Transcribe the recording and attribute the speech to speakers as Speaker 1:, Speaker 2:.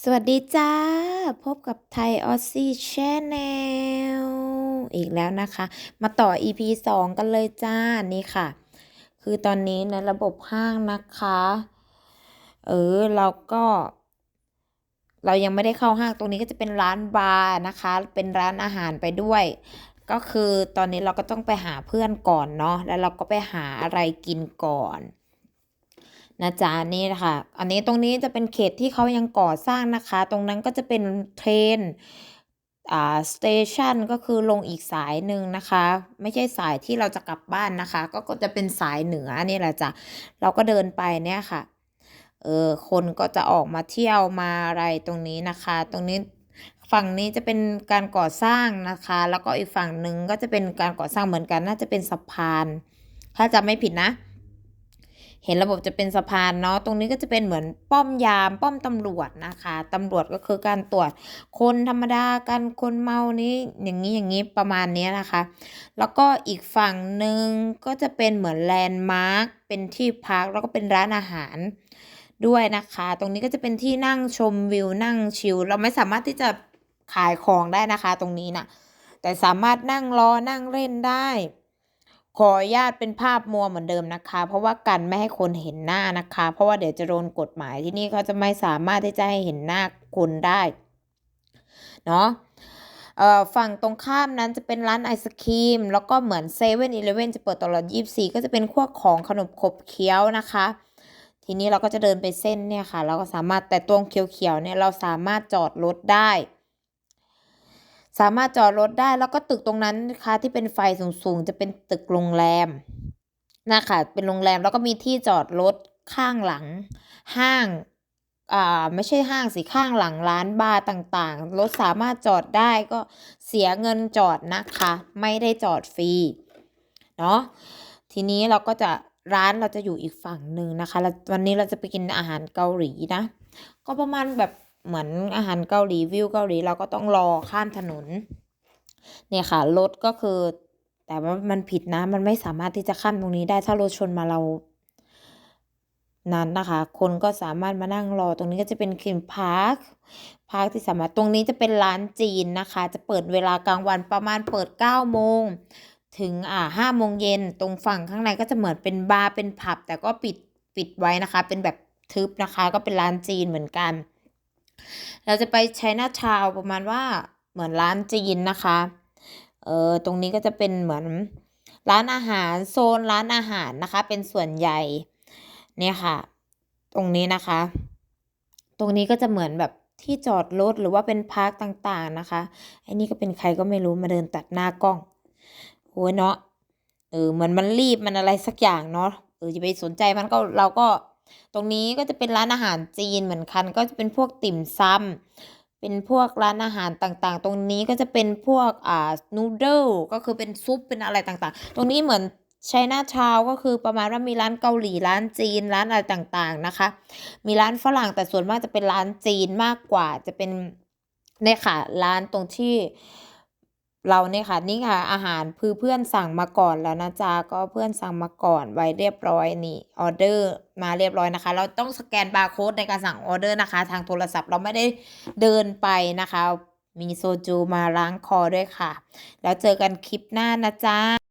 Speaker 1: สวัสดีจ้า พบกับไทยออซซี่แชนแนลอีกแล้วนะคะ มาต่อ EP 2 กันเลยจ้า นี่ค่ะ คือตอนนี้ในระบบห้างนะคะ เออ เราก็ เรายังไม่ได้เข้าห้างตรงนี้ก็จะเป็นร้านบาร์นะคะ เป็นร้านอาหารไปด้วย ก็คือตอนนี้เราก็ต้องไปหาเพื่อนก่อนเนาะแล้วเราก็ไปหาอะไรกินก่อน นะจ๊ะนี่นะคะอันนี้ตรงนี้จะเป็นเขตที่เขายังก่อสร้างนะคะ ตรงนั้นก็จะเป็นเทรนอ่าสเตชันก็คือลงอีกสายหนึ่งนะคะ ไม่ใช่สายที่เราจะกลับบ้านนะคะก็ก็จะเป็นสายเหนือนี่แหละจ้ะเราก็เดินไปเนี่ยค่ะเออคนก็จะออกมาเที่ยวมาอะไรตรงนี้นะคะ ตรงนี้ฝั่งนี้จะเป็นการก่อสร้างนะคะ แล้วก็อีกฝั่งหนึ่งก็จะเป็นการก่อสร้างเหมือนกันน่าจะเป็นสะพาน ถ้าจำไม่ผิดนะ เห็นระบบจะเป็นสะพานเนาะตรงนี้ก็จะเป็นเหมือนป้อมยามป้อมตำรวจนะคะตำรวจก็คือการตรวจคนธรรมดากันคนเมานี้อย่างนี้อย่างนี้ประมาณนี้นะคะ แล้วก็อีกฝั่งหนึ่งก็จะเป็นเหมือนแลนด์มาร์คเป็นที่พักแล้วก็เป็นร้านอาหารด้วยนะคะ ตรงนี้ก็จะเป็นที่นั่งชมวิวนั่งชิลเราไม่สามารถที่จะขายของได้นะคะ ตรงนี้นะแต่สามารถนั่งรอนั่งเล่นได้ ขออนุญาตเป็นภาพมัวเหมือนเดิมนะคะ เพราะว่ากันไม่ให้คนเห็นหน้านะคะ เพราะว่าเดี๋ยวจะโดนกฎหมายที่นี่เขาจะไม่สามารถที่จะให้เห็นหน้าคนได้เนาะเอ่อฝั่งตรงข้ามนั้นจะเป็นร้านไอศครีม แล้วก็เหมือนเซเว่นอีเลฟเว่นจะเปิดตลอด 24 ก็จะเป็นพวกของขนมขบเคี้ยวนะคะ ทีนี้เราก็จะเดินไปเส้นเนี่ยค่ะ เราก็สามารถแต่ตรงเขียวๆเนี่ยเราสามารถจอดรถได้ สามารถจอดรถได้แล้วก็ตึกตรงนั้นนะคะที่เป็นไฟสูงๆ จะเป็นตึกโรงแรมนะคะเป็นโรงแรมแล้วก็มีที่จอดรถข้างหลัง ห้างอ่าไม่ใช่ห้างสิข้างหลังร้านบาร์ต่างๆ รถสามารถจอดได้ก็เสียเงินจอดนะคะ ไม่ได้จอดฟรีเนาะทีนี้เราก็จะร้านเราจะอยู่อีกฝั่งหนึ่งนะคะแล้ววันนี้เราจะไปกินอาหารเกาหลีนะ ก็ประมาณแบบ เหมือนอาหารเกาหลีวิวเกาหลีเราก็ต้องรอข้ามถนน เนี่ยค่ะรถก็คือ แต่ว่ามันผิดนะ มันไม่สามารถที่จะข้ามตรงนี้ได้ถ้ารถชนมาเรานั้นนะคะ คนก็สามารถมานั่งรอตรงนี้ก็จะเป็นคลินพาร์คพาร์คที่สามารถตรงนี้จะเป็นร้านจีนนะคะ จะเปิดเวลากลางวันประมาณเปิด9โมงถึงอ่าห้าโมงเย็นตรงฝั่งข้างในก็จะเหมือนเป็นบาร์เป็นผับ แต่ก็ปิดปิดไว้นะคะ เป็นแบบทึบนะคะ ก็เป็นร้านจีนเหมือนกัน เราจะไปใช้หน้าชาวประมาณว่าเหมือนร้านจีนนะคะ เออตรงนี้ก็จะเป็นเหมือนร้านอาหารโซนร้านอาหารนะคะ เป็นส่วนใหญ่เนี่ยค่ะ ตรงนี้นะคะ ตรงนี้ก็จะเหมือนแบบที่จอดรถหรือว่าเป็นพาร์คต่างๆนะคะไอ้นี่ก็เป็นใครก็ไม่รู้มาเดินตัดหน้ากล้องโอ้ยเนาะเออเหมือนมันรีบมันอะไรสักอย่างเนาะเออจะไปสนใจมันก็เราก็ ตรงนี้ก็จะเป็นร้านอาหารจีนเหมือนกัน ก็จะเป็นพวกติ่มซำเป็นพวกร้านอาหารต่างๆ ตรงนี้ก็จะเป็นพวกอ่านูเดิลก็คือเป็นซุปเป็นอะไรต่างๆ ตรงนี้เหมือนไชน่าทาวก็คือประมาณว่ามีร้านเกาหลีร้านจีนร้านอะไรต่างๆนะคะ มีร้านฝรั่งแต่ส่วนมากจะเป็นร้านจีนมากกว่าจะเป็นเนี่ยค่ะร้านตรงที่ เราเนี่ยค่ะนี่ค่ะอาหารคือเพื่อนสั่งมาก่อนแล้วนะจ๊ะก็เพื่อนสั่งมาก่อนไว้เรียบร้อยนี่ออเดอร์มาเรียบร้อยนะคะ เราต้องสแกนบาร์โค้ดในการสั่งออเดอร์นะคะ ทางโทรศัพท์เราไม่ได้เดินไปนะคะ มีโซจูมาล้างคอด้วยค่ะ แล้วเจอกันคลิปหน้านะจ๊ะ